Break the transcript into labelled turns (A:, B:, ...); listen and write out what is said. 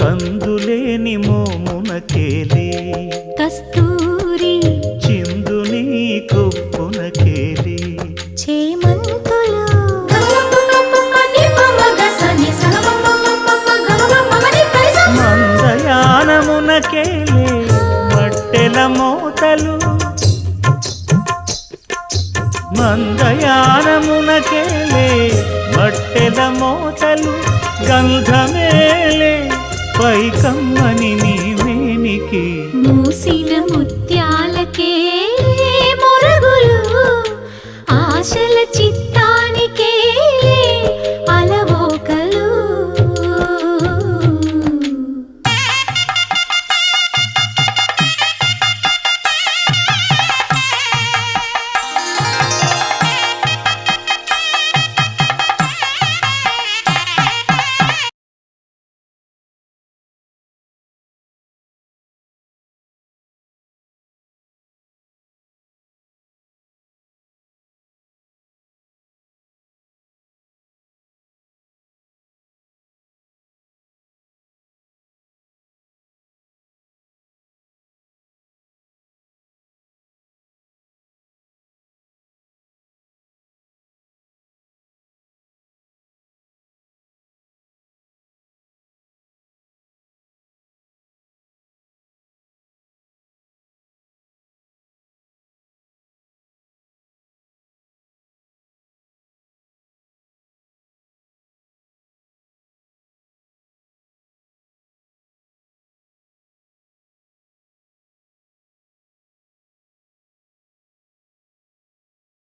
A: కందులేని మోమునకేలే.
B: కస్తూరి
A: చిందుని కొప్పునకేలే.
B: చేమంతులు.
A: మందయానమునకేలే. మట్టెల మోతలు. మందయానమునకేలే. మట్టెల మోతలు గంధమే పై కమ్మని